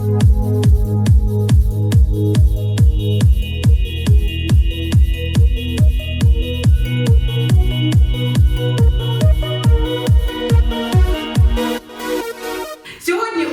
Сьогодні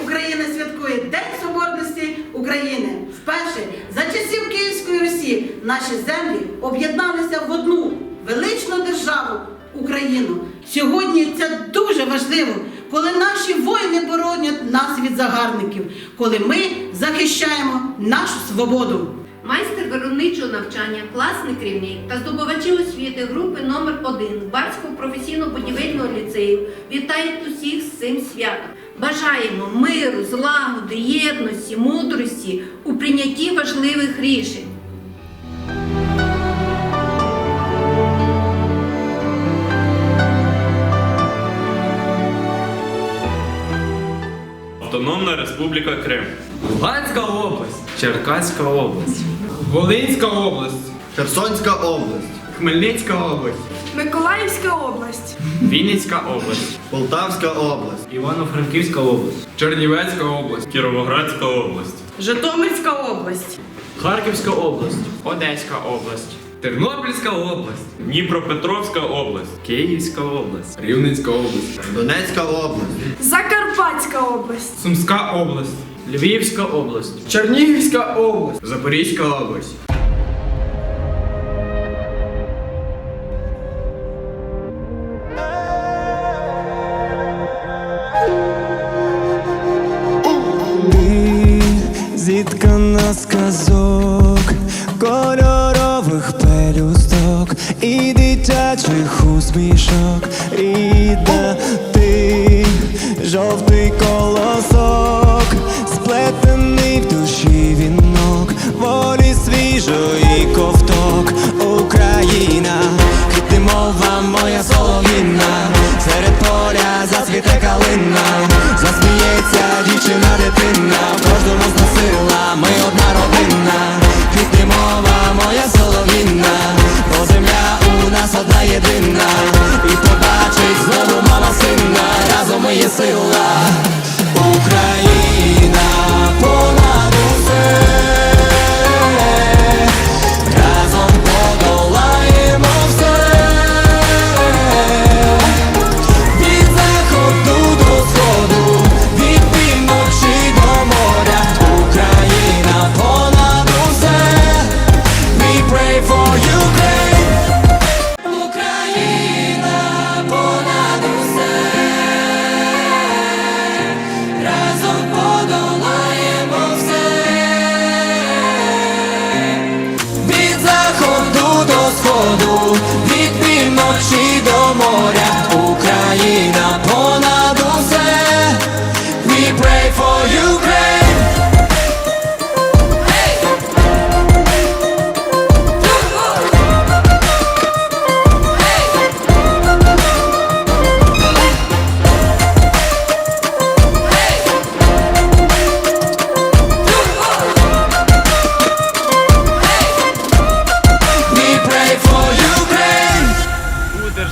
Україна святкує День Соборності України. Вперше за часів Київської Русі наші землі об'єдналися в одну величну державу Україну. Сьогодні це дуже важливо, коли наші воїни боронять нас від загарбників, коли ми захищаємо нашу свободу. Майстер виробничого навчання, класний керівник та здобувачі освіти групи номер 1 Барського професійно-будівельного ліцею вітають усіх з цим святом. Бажаємо миру, злагоди, єдності, мудрості у прийнятті важливих рішень. Автономна Республіка Крим. Луганська область, Черкаська область, Волинська область, Херсонська область, Хмельницька область, Миколаївська область, Вінницька область, Полтавська область, Івано-Франківська область, Чернівецька область, Кіровоградська область. Житомирська область. Харківська область, Одеська область, Тернопільська область, Дніпропетровська область. Київська область, Рівненська область, Донецька область, Закарпатська область, Сумська область, Львівська область, Чернігівська область, Запорізька область. Ми зіткана з казок, кольорових пелюсток і дитячих усмішок, рідна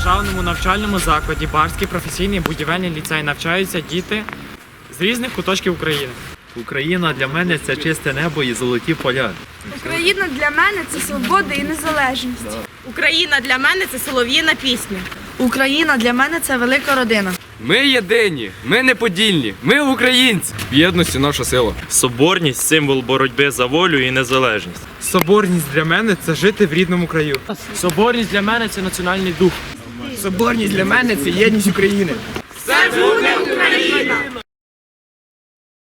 державному навчальному закладі Барський професійний будівельний ліцей навчаються діти з різних куточків України. Україна для мене це чисте небо і золоті поля. Україна для мене це свобода і незалежність. Україна для мене це солов'їна пісня. Україна для мене це велика родина. Ми єдині, ми неподільні, ми українці. В єдності наша сила. Соборність символ боротьби за волю і незалежність. Соборність для мене це жити в рідному краю. Соборність для мене це національний дух. Соборність для мене це єдність України. Все буде!